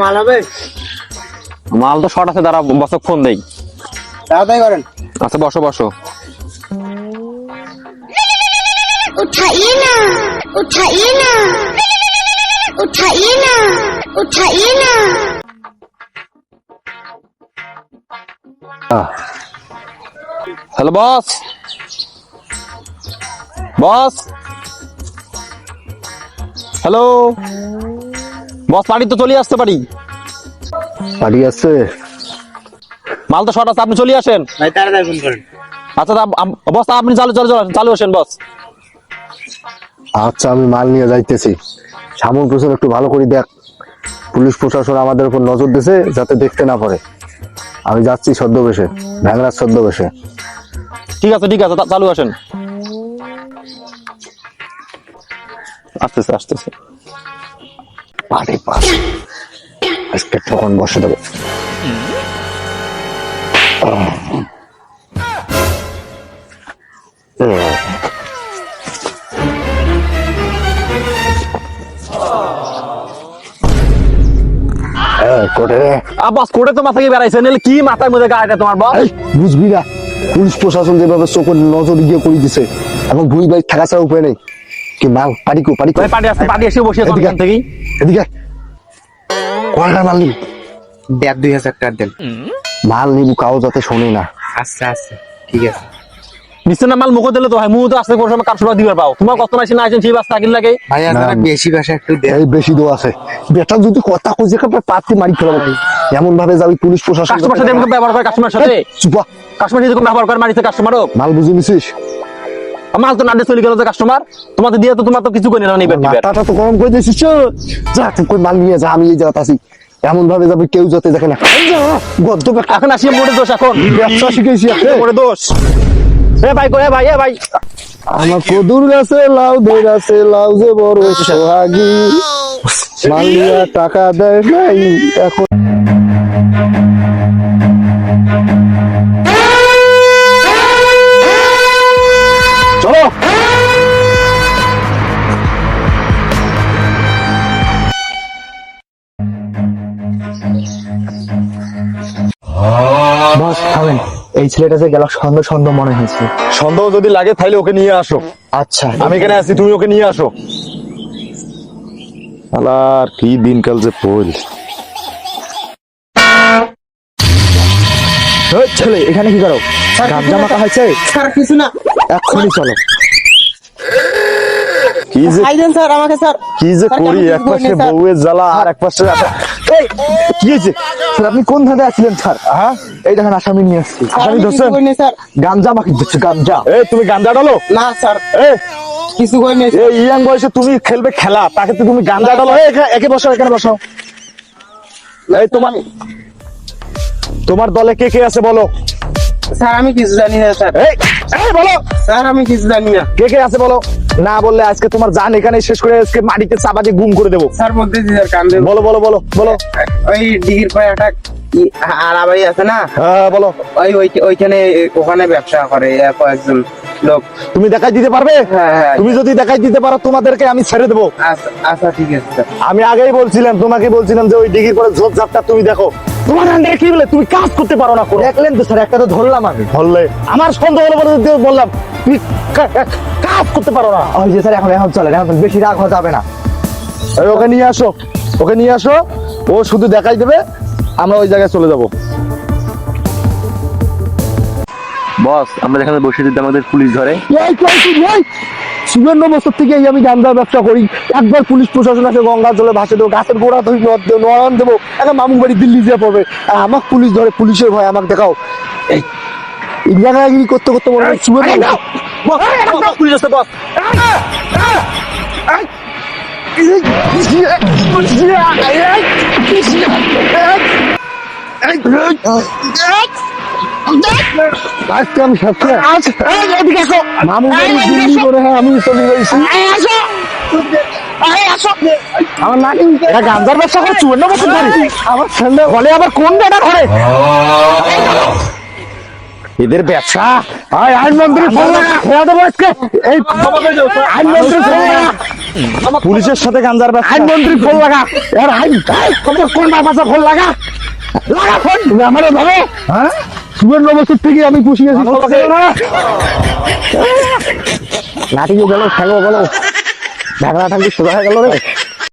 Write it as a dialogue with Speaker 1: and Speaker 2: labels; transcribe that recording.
Speaker 1: মাল হবে?
Speaker 2: মাল তো শর্ট আছে দাঁড়া বসক ফোন দেই।
Speaker 1: তাড়াতাড়ি করেন।
Speaker 2: আচ্ছা বসো বসো। Hello boss. Boss. Hello boss party তো চলে আসতে পারি?
Speaker 3: পার্টি আছে।
Speaker 2: মাল তো শর্ট আছে আপনি চলে আসেন।
Speaker 1: ভাই তাড়াতাড়ি ফোন করেন।
Speaker 2: আচ্ছা বস আপনি চালু চালু চালু চালু আসেন বস।
Speaker 3: আচ্ছা আমি মাল নিয়ে যাইতেছি। সামন প্রচার একটু ভালো করে দেখ। পুলিশ প্রশাসন আমাদের উপর নজর দিছে যাতে দেখতে না পারে। আমি যাচ্ছি ছদ্মবেশে ভ্যাংরাজ ছদ্মবেশে।
Speaker 2: ঠিক আছে ঠিক আছে চালু আসেন। আসতেছে আসতেছে।
Speaker 3: পাস আজকে তখন বসে দেবো। কোটে।
Speaker 2: তো মাথা বেড়াইছে কি মাথার মধ্যে গাড়িটা তোমার
Speaker 3: বুঝবি না। পুলিশ প্রশাসন যেভাবে চোখের নজর গিয়ে করে দিছে এবং ভুই ভাই থাকা ছাড়া উপায় নেই। কি মাল? পারিকো পারিকো
Speaker 2: ভাই পার্টি আসতে এসে বসে
Speaker 3: এদিকে।
Speaker 2: থেকেই
Speaker 3: এদিকে। কয়টা মাল নিবি?
Speaker 1: দেড় দুই হাজার টাকা দেন।
Speaker 3: মাল নিবু কাউ যাতে শোনে না।
Speaker 1: আচ্ছা আচ্ছা ঠিক আছে।
Speaker 2: নিশ্চয় না মাল মুখ দিলে তো হয় মুখ তো আসতে কোনো সময় কাপড় দিবার পাও। তোমার কত না আইছেন সেই বাস থাকিল লাগে
Speaker 1: বেশি ভাষা একটু
Speaker 3: এই বেশি দো আছে। বেটা যদি কথা কইছে কাপড় পাতি মারি ফেলাবো। এমন ভাবে যাবি পুলিশ প্রশাসন
Speaker 2: কাস্টমার সাথে এমন ব্যবহার করে কাস্টমার সাথে?
Speaker 3: চুপা
Speaker 2: কাস্টমার সাথে ব্যবহার করে মারিতে কাস্টমারও
Speaker 3: মাল বুঝে নিছিস?
Speaker 2: মাল তো নাডে চলে গেল যে কাস্টমার তোমাদের দিয়ে তো তোমার তো কিছু করে না নিবেন
Speaker 3: মাথাটা তো গরম করে দিয়েছিস যা তুই কই মাল নিয়ে যা আমি এই জায়গাতে আছি। এমন ভাবে যাবি কেউ যাতে দেখে না। যা, গদ্দ
Speaker 2: এখন আসি মোড়ে দোষ এখন।
Speaker 3: ব্যবসা শিখেছি।
Speaker 2: মোড়ে দোষ। এ ভাই কই ভাই এ ভাই।
Speaker 3: আমার কদুর গাছে লাউ ধরে আছে লাউ যে বড় সোহাগী। মাল নিয়ে টাকা দেয় নাই এখন
Speaker 4: বস খাবেন এই ছেলেটা যে গেল সন্দেহ সন্দেহ মনে হয়েছে।
Speaker 3: সন্দেহ যদি লাগে তাহলে ওকে নিয়ে আসো।
Speaker 4: আচ্ছা।
Speaker 3: আমি এখানে আছি তুমি ওকে নিয়ে আসো। আলার কি দিনকাল যে পড়ল।
Speaker 4: ছেলে এখানে কি করো? গামজা মাখা হয়েছে?
Speaker 1: কিছু না।
Speaker 4: এক্ষুনি চলো।
Speaker 3: কি যে
Speaker 1: খাই স্যার আমাকে স্যার।
Speaker 3: কি যে করি এক পাশে বউয়ের জ্বালা আর এক পাশে এই, কি হয়েছে?
Speaker 4: স্যার আপনি কোন ধাঁধে আসছিলেন স্যার? হ্যাঁ? এই দেখেন আসামি নিয়ে আসছি।
Speaker 3: আসামি ধরছেন?
Speaker 1: করিনি,
Speaker 4: গামজা মাখি দিচ্ছে গামজা
Speaker 3: এই তুমি গাঞ্জা ডালো
Speaker 1: না স্যার।
Speaker 3: এই।
Speaker 1: কিছু
Speaker 3: এই ইয়াং বয়সে তুমি খেলবে খেলা তাকে তো তুমি গাঞ্জা ডালো এই, একে বসো এখানে বসো এই তোমার তোমার দলে কে কে আছে বলো।
Speaker 1: স্যার আমি কিছু জানি না স্যার।
Speaker 3: এই এই বলো।
Speaker 1: স্যার আমি কিছু জানি না।
Speaker 3: কে কে আছে বলো? না বললে আজকে তোমার জান এখানে শেষ করে আজকে মাটিতে চাপা দিয়ে গুম করে দেবো।
Speaker 1: স্যার বলতে স্যার কান্দে
Speaker 3: বলো বলো বলো বলো।
Speaker 1: ওই ডিগির পায়ে একটা ই- আড়াবাড়ি আছে না?
Speaker 3: হ্যাঁ বলো।
Speaker 1: ওই ওই- ওইখানে ওখানে ব্যবসা করে কয়েকজন লোক।
Speaker 3: তুমি দেখাই দিতে পারবে?
Speaker 1: হ্যাঁ হ্যাঁ
Speaker 3: তুমি যদি দেখাই দিতে পারো তোমাদেরকে আমি ছেড়ে দেবো।
Speaker 1: আচ্ছা আচ্ছা ঠিক আছে
Speaker 3: আমি আগেই বলছিলাম তোমাকে বলছিলাম যে ওই ডিগির পরে ঝোপ ঝাপটা তুমি দেখো। তোমার আন্ডারে কি বলে? তুমি কাজ করতে পারো না
Speaker 4: দেখলেন তো স্যার একটা তো ধরলাম আমি।
Speaker 3: ধরলে? আমার সন্দেহ হলো বলে বললাম তুমি কাজ করতে পারো না।
Speaker 4: ওই যে স্যার এখন এখন চলে এখন বেশি রাগ হওয়া যাবে না।
Speaker 3: ওকে নিয়ে আসো ওকে নিয়ে আসো। ও শুধু দেখাই দেবে আমরা ওই জায়গায় চলে যাব।
Speaker 2: বস আমরা যেখানে বসে দিতে আমাদের পুলিশ ধরে
Speaker 3: সুবর্ণ বছর থেকে আমি গান্দার ব্যবসা করি একবার পুলিশ প্রশাসন আছে গঙ্গা জলে ভাসে দেবো গাছের গোড়া ধরে নদ দেবো নয়ন দেবো এখন মামু বাড়ি দিল্লি যেয়ে পড়বে আর আমাকে পুলিশ ধরে পুলিশের ভয় আমাকে দেখাও এই ইন্ডিয়াগিরি করতে করতে মনে হয় সুবর্ণ
Speaker 2: পুলিশ আসতে বস
Speaker 3: আজকে আমি সত্যি মামু দিল্লি করে হ্যাঁ আমি চলে গেছি আমার এটা গান্ধার ব্যবসা করে চুয়ান্ন বছর ধরে। আমার ছেলে বলে আবার কোন বেটা ঘরে? এদের ব্যবসা। লাগা খেয়া এই পুলিশের সাথে গাঞ্জার ব্যবসা। আইনমন্ত্রী ফোন লাগা এর আইন কোন ফোন লাগা লাগা ফোন। আমারে ধরো হ্যাঁ? সুবর্ণ বছর থেকে আমি পুষিয়েছি লাঠি গেল খেলো বলো। ঝাগড়া ঠান্ডি সোজা হয়ে গেল রে।